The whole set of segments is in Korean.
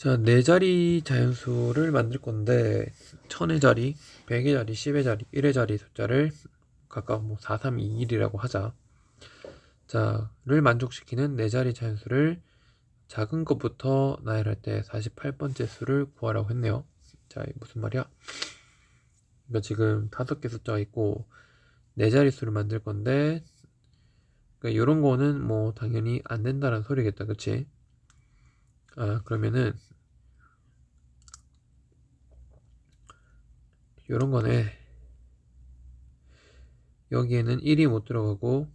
자, 네 자리 자연수를 만들 건데, 천의 자리, 백의 자리, 십의 자리, 일의 자리 숫자를 각각 뭐 4, 3, 2, 1이라고 하자. 자, 를 만족시키는 네 자리 자연수를 작은 것부터 나열할 때 48번째 수를 구하라고 했네요. 자, 무슨 말이야? 그러니까 지금 다섯 개 숫자가 있고, 네 자리 수를 만들 건데, 그러니까 이런 거는 뭐 당연히 안 된다는 소리겠다, 그치? 아, 그러면은, 요런 거네. 여기에는 1이 못 들어가고,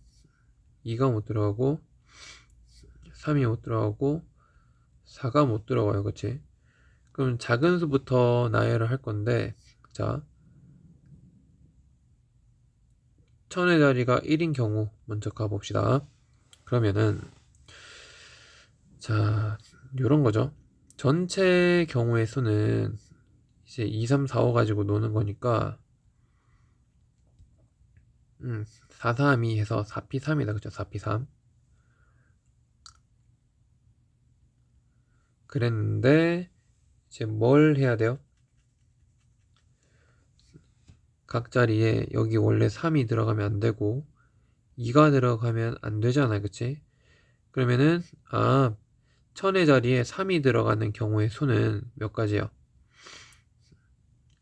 2가 못 들어가고, 3이 못 들어가고, 4가 못 들어가요. 그치? 그럼 작은 수부터 나열을 할 건데, 자, 천의 자리가 1인 경우 먼저 가봅시다. 그러면은, 자, 요런 거죠. 전체 경우의 수는 이제 2, 3, 4, 5 가지고 노는 거니까 음, 4, 3, 2 해서 4P 3이다. 그죠? 4P 3. 그랬는데 이제 뭘 해야 돼요? 각 자리에 여기 원래 3이 들어가면 안 되고 2가 들어가면 안 되잖아요. 그치? 그러면은 아 천의 자리에 3이 들어가는 경우의 수는 몇 가지요?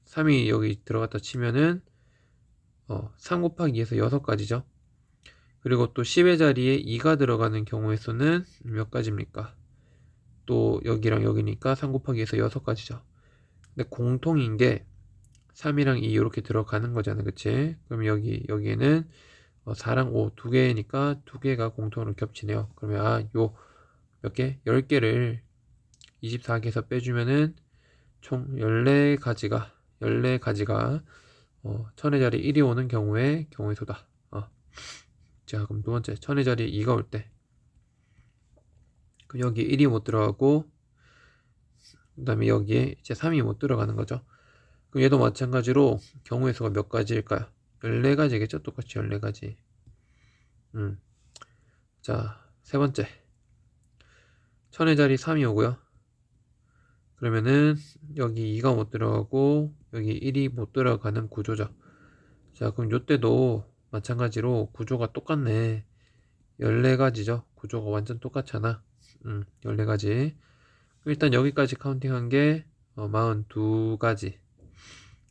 3이 여기 들어갔다 치면은 어, 3 곱하기 2에서 6가지죠. 그리고 또 10의 자리에 2가 들어가는 경우의 수는 몇 가지입니까? 또 여기랑 여기니까 3 곱하기 2에서 6가지죠. 근데 공통인 게 3이랑 2 이렇게 들어가는 거잖아요. 그치? 그럼 여기, 여기에는 4랑 5 두 개니까 두 개가 공통으로 겹치네요. 그러면 아, 요 몇 개? 10개를 24개에서 빼주면은 총 14가지가 14가지가 어, 천의 자리 1이 오는 경우에 경우의 수다. 어. 자, 그럼 두 번째 천의 자리 2가 올 때. 그럼 여기 1이 못 들어가고 그 다음에 여기에 이제 3이 못 들어가는 거죠. 그럼 얘도 마찬가지로 경우의 수가 몇 가지일까요? 14가지겠죠? 똑같이 14가지. 음. 자, 세 번째. 천의 자리 3이 오고요. 그러면은 여기 2가 못 들어가고 여기 1이 못 들어가는 구조죠. 자, 그럼 요때도 마찬가지로 구조가 똑같네. 14가지죠. 구조가 완전 똑같잖아. 음, 14가지. 일단 여기까지 카운팅한 게 어, 42가지.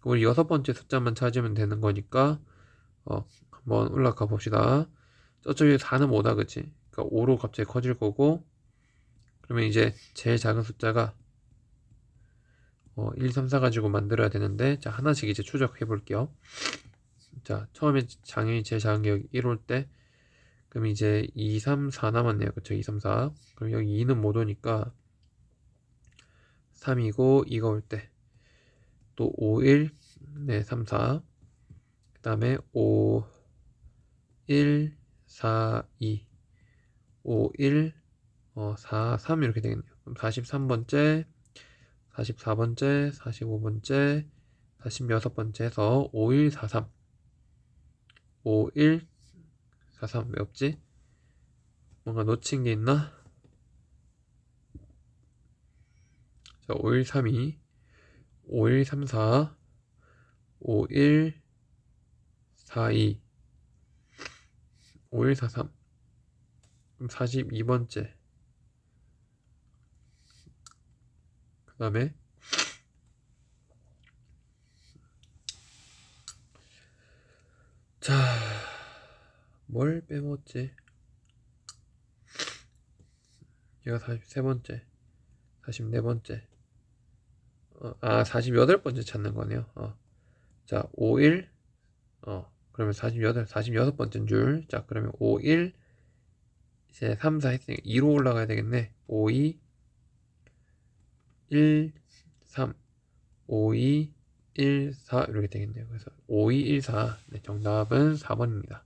우리 여섯 번째 숫자만 찾으면 되는 거니까 어, 한번 올라가 봅시다. 저쪽에 4는 뭐다 그치? 그러니까 5로 갑자기 커질 거고 그러면 이제 제일 작은 숫자가 어, 1, 3, 4 가지고 만들어야 되는데 자 하나씩 이제 추적해 볼게요. 자 처음에 장애이 제일 작은 게 여기 1 올 때 그럼 이제 2, 3, 4 남았네요. 그쵸? 2, 3, 4 그럼 여기 2는 못 오니까 3이고 2가 올 때 또 5, 1, 네, 3, 4. 그 다음에 5, 1, 4, 2. 5, 1, 어, 4, 3 이렇게 되겠네요. 그럼 43번째, 44번째, 45번째, 46번째 해서 5, 1, 4, 3. 5, 1, 4, 3. 왜 없지? 뭔가 놓친 게 있나? 자, 5, 1, 3, 2. 5134 5142 5143 그럼 42번째 그 다음에 자, 뭘 빼먹었지? 얘가 43번째, 44번째, 어, 아, 48번째 찾는 거네요. 어. 자, 51. 어, 그러면 48, 46번째인 줄. 자, 그러면 51. 이제 3, 4 했으니까 2로 올라가야 되겠네. 5, 2, 1, 3. 5, 2, 1, 4. 이렇게 되겠네요. 그래서 5, 2, 1, 4. 네, 정답은 4번입니다.